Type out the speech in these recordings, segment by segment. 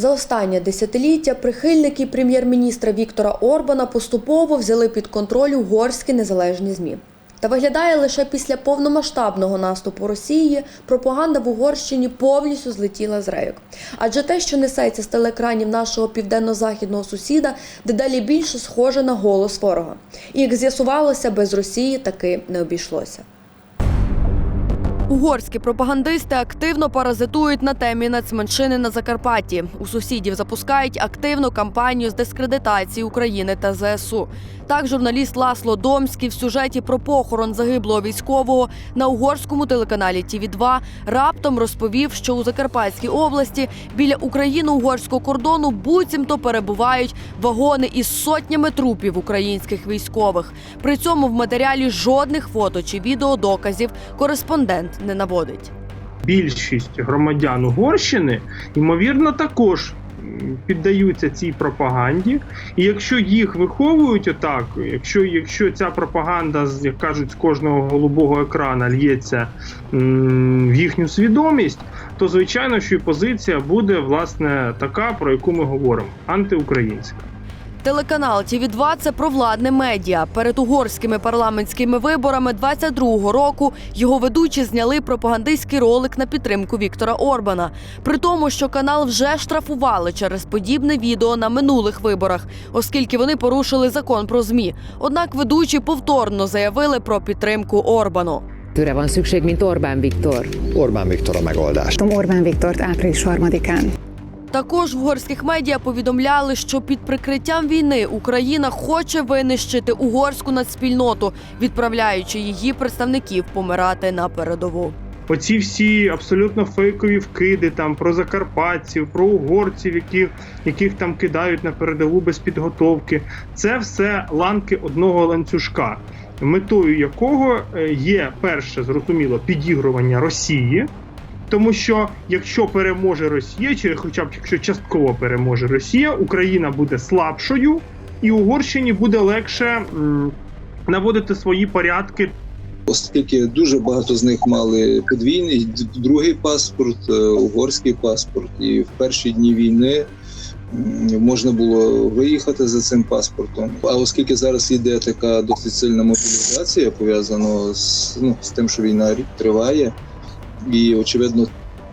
За останнє десятиліття прихильники прем'єр-міністра Віктора Орбана поступово взяли під контроль угорські незалежні змі. Та виглядає лише після повномасштабного наступу Росії пропаганда в Угорщині повністю злетіла з рейок. Адже те, що несеться з телеекранів нашого південно-західного сусіда, дедалі більше схоже на голос ворога. І як з'ясувалося, без Росії таки не обійшлося. Угорські пропагандисти активно паразитують на темі нацменшини на Закарпатті. У сусідів запускають активну кампанію з дискредитації України та ЗСУ. Так, журналіст Ласло Домський в сюжеті про похорон загиблого військового на угорському телеканалі ТІВІ 2 раптом розповів, що у Закарпатській області біля україно-угорського кордону буцімто перебувають вагони із сотнями трупів українських військових. При цьому в матеріалі жодних фото чи відеодоказів кореспондент не наводить. більшість громадян Угорщини, ймовірно, також піддаються цій пропаганді. І якщо їх виховують отак, якщо, якщо ця пропаганда, як кажуть, з кожного голубого екрана лється в їхню свідомість, то звичайно, що і позиція буде власне така, про яку ми говоримо, антиукраїнська. Телеканал ТІВІ 2 це провладне медіа. Перед угорськими парламентськими виборами 22-го року його ведучі зняли пропагандистський ролик на підтримку Віктора Орбана. При тому, що канал вже штрафували через подібне відео на минулих виборах, оскільки вони порушили закон про змі. Однак ведучі повторно заявили про підтримку Орбану. Tőre van szükség, mint Orbán Viktor. Orbán Viktor a megoldás. Tom Orbán Viktort április 3-án. Також в угорських медіа повідомляли, що під прикриттям війни Україна хоче винищити угорську нацспільноту, відправляючи її представників помирати на передову. Оці всі абсолютно фейкові вкиди там про закарпатців, про угорців, яких, яких там кидають на передову без підготовки. Це все ланки одного ланцюжка, метою якого е, є перше зрозуміло підігрування Росії. Тому що якщо переможе Росія, чи хоча б якщо частково переможе Росія, Україна буде слабшою, і Угорщині буде легше м, наводити свої порядки оскільки дуже багато з них мали подвійний другий паспорт, е, угорський паспорт, і в перші дні війни можна було виїхати за цим паспортом. А оскільки зараз йде така досить сильна мобілізація, пов'язана з, ну, з тим, що війна триває, і очевидно.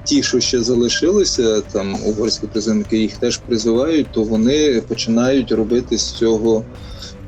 Ті, що ще залишилися, там угорські призовники їх теж призивають, то вони починають робити з цього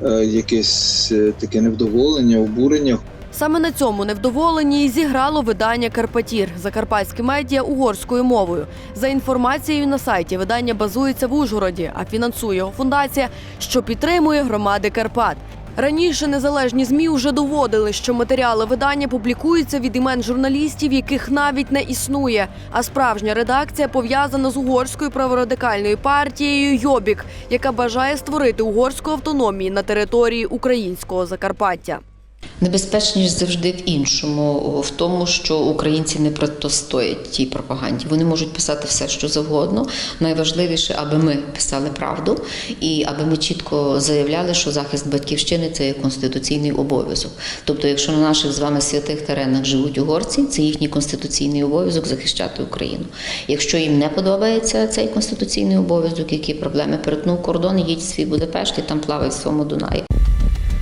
е, якесь е, таке невдоволення, обурення. Саме на цьому невдоволенні і зіграло видання Карпатір закарпатське медіа угорською мовою. За інформацією на сайті, видання базується в Ужгороді, а фінансує його фундація, що підтримує громади Карпат. Раніше незалежні змі вже доводили, що матеріали видання публікуються від імен журналістів, яких навіть не існує. А справжня редакція пов'язана з угорською праворадикальною партією Йобік, яка бажає створити угорську автономію на території українського Закарпаття. Небезпечність завжди в іншому, в тому, що українці не протистоять тій пропаганді. Вони можуть писати все, що завгодно. Найважливіше, аби ми писали правду і аби ми чітко заявляли, що захист батьківщини це є конституційний обов'язок. Тобто, якщо на наших з вами святих теренах живуть угорці, це їхній конституційний обов'язок захищати Україну. Якщо їм не подобається цей конституційний обов'язок, які проблеми перетнув кордон, їдь свій Будапешт і там плавай в своєму Дунаї.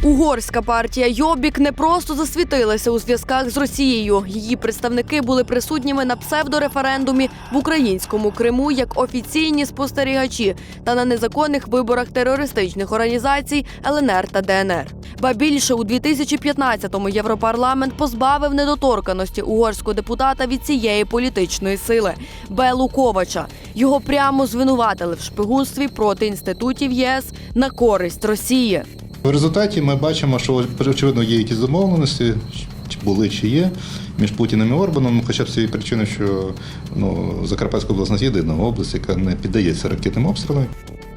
Угорська партія Йобік не просто засвітилася у зв'язках з Росією. Її представники були присутніми на псевдореферендумі в українському Криму як офіційні спостерігачі та на незаконних виборах терористичних організацій ЛНР та ДНР. Ба більше у 2015-му Європарламент позбавив недоторканості угорського депутата від цієї політичної сили Белу Ковача. Його прямо звинуватили в шпигунстві проти інститутів ЄС на користь Росії. В результаті ми бачимо, що очевидно є якісь домовленості, чи були чи є між Путіним і Орбаном, хоча б цієї причини, що ну, Закарпатська область єдина область, яка не піддається ракетним обстрілам.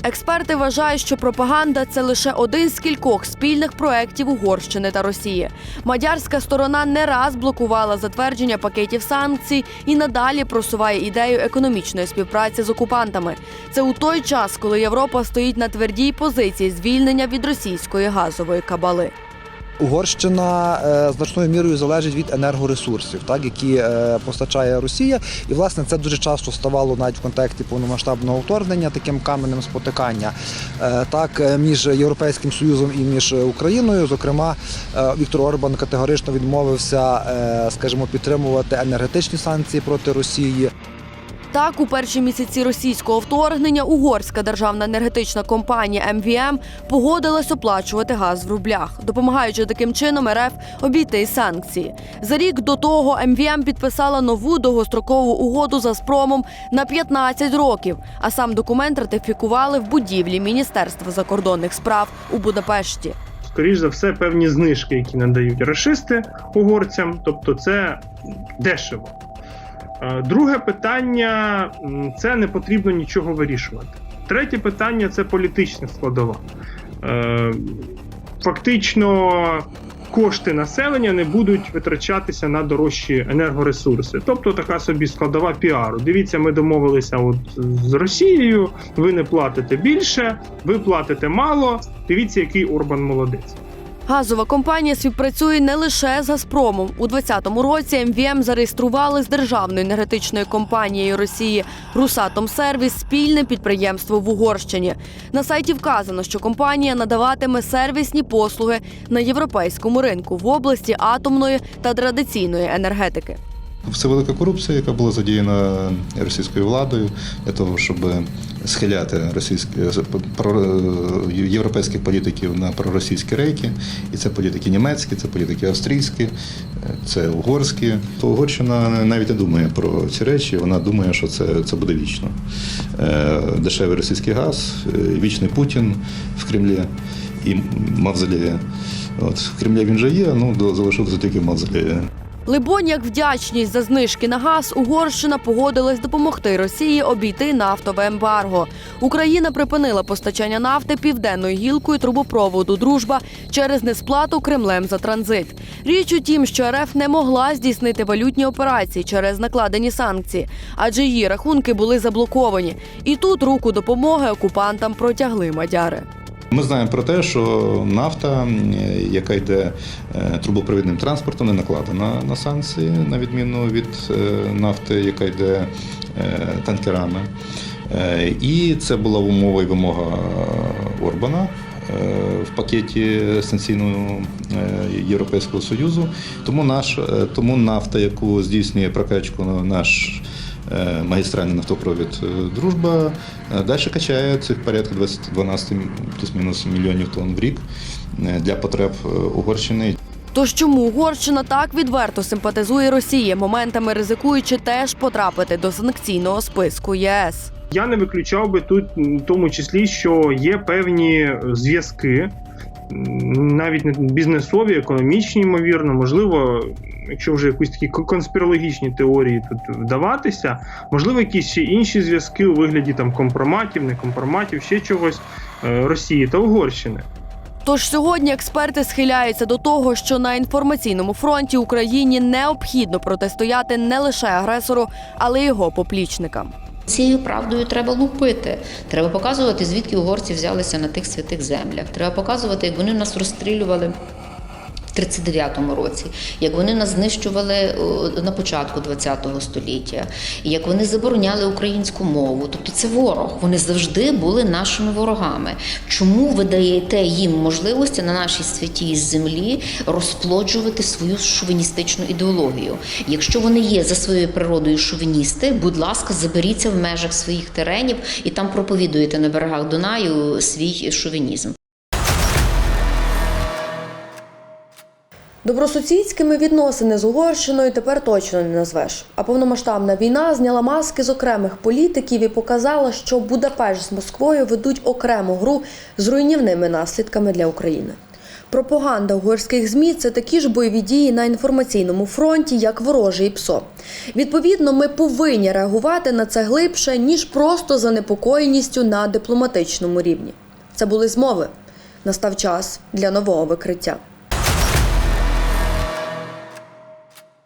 Експерти вважають, що пропаганда це лише один з кількох спільних проєктів Угорщини та Росії. Мадярська сторона не раз блокувала затвердження пакетів санкцій і надалі просуває ідею економічної співпраці з окупантами. Це у той час, коли Європа стоїть на твердій позиції звільнення від російської газової кабали. Угорщина е, значною мірою залежить від енергоресурсів, так які е, постачає Росія, і власне це дуже часто ставало навіть в контексті повномасштабного вторгнення таким каменем спотикання. Е, так між Європейським Союзом і між Україною. Зокрема, Віктор Орбан категорично відмовився, скажімо, підтримувати енергетичні санкції проти Росії. Так, у перші місяці російського вторгнення угорська державна енергетична компанія МВМ погодилась оплачувати газ в рублях, допомагаючи таким чином РФ обійти санкції. За рік до того МВМ підписала нову довгострокову угоду з Газпромом на 15 років. А сам документ ратифікували в будівлі Міністерства закордонних справ у Будапешті. Скоріш за все, певні знижки, які надають расисти угорцям, тобто це дешево. Е, Друге питання це не потрібно нічого вирішувати. Третє питання це політична складова. Е, Фактично, кошти населення не будуть витрачатися на дорожчі енергоресурси. Тобто така собі складова піару. Дивіться, ми домовилися от з Росією, ви не платите більше, ви платите мало. Дивіться, який Орбан молодець. Газова компанія співпрацює не лише з Газпромом. У 2020 році МВМ зареєстрували з державною енергетичною компанією Росії Русатом Сервіс спільне підприємство в Угорщині. На сайті вказано, що компанія надаватиме сервісні послуги на європейському ринку в області атомної та традиційної енергетики. Це велика корупція, яка була задіяна російською владою для того, щоб схиляти російські про- європейських політиків на проросійські рейки. І це політики німецькі, це політики австрійські, це угорські. То Угорщина навіть не думає про ці речі. Вона думає, що це, це буде вічно. Е, Дешевий російський газ, е, вічний Путін в Кремлі і мавзолеї. От в Кремлі він же є, ну залишилося тільки мавзолеї. Либонь, як вдячність за знижки на газ, Угорщина погодилась допомогти Росії обійти нафтове ембарго. Україна припинила постачання нафти південною гілкою трубопроводу Дружба через несплату Кремлем за транзит. Річ у тім, що РФ не могла здійснити валютні операції через накладені санкції, адже її рахунки були заблоковані. І тут руку допомоги окупантам протягли мадяри. Ми знаємо про те, що нафта, яка йде е, трубопровідним транспортом, не накладена на санкції, на відміну від е, нафти, яка йде е, танкерами. І це була умова і вимога Орбана. В пакеті санкційного Європейського Союзу. Тому наш, тому нафта, яку здійснює прокачку наш е, магістральний нафтопровід е, Дружба, е, далі качає цих порядка 20 12 плюс-мінус мільйонів тонн в рік для потреб Угорщини. Тож чому Угорщина так відверто симпатизує Росії, моментами ризикуючи теж потрапити до санкційного списку ЄС? Я не виключав би тут, в тому числі, що є певні зв'язки, навіть не бізнесові, економічні, ймовірно, можливо, якщо вже якісь такі кон- конспірологічні теорії тут вдаватися, можливо, якісь ще інші зв'язки у вигляді там компроматів, не компроматів, ще чогось е, Росії та Угорщини. Тож сьогодні експерти схиляються до того, що на інформаційному фронті Україні необхідно протистояти не лише агресору, але й його поплічникам. Цією правдою треба лупити. Треба показувати, звідки угорці взялися на тих святих землях. Треба показувати, як вони нас розстрілювали. В 39-му році, як вони нас знищували на початку ХХ століття, як вони забороняли українську мову. Тобто це ворог. Вони завжди були нашими ворогами. Чому ви даєте їм можливості на нашій святій землі розплоджувати свою шовіністичну ідеологію? Якщо вони є за своєю природою шовіністи, будь ласка, заберіться в межах своїх теренів і там проповідуєте на берегах Дунаю свій шовінізм. Добросусідськими відносини з Угорщиною тепер точно не назвеш. А повномасштабна війна зняла маски з окремих політиків і показала, що Будапешт з Москвою ведуть окрему гру з руйнівними наслідками для України. Пропаганда угорських змі це такі ж бойові дії на інформаційному фронті, як вороже і ПСО. Відповідно, ми повинні реагувати на це глибше ніж просто занепокоєністю на дипломатичному рівні. Це були змови. Настав час для нового викриття.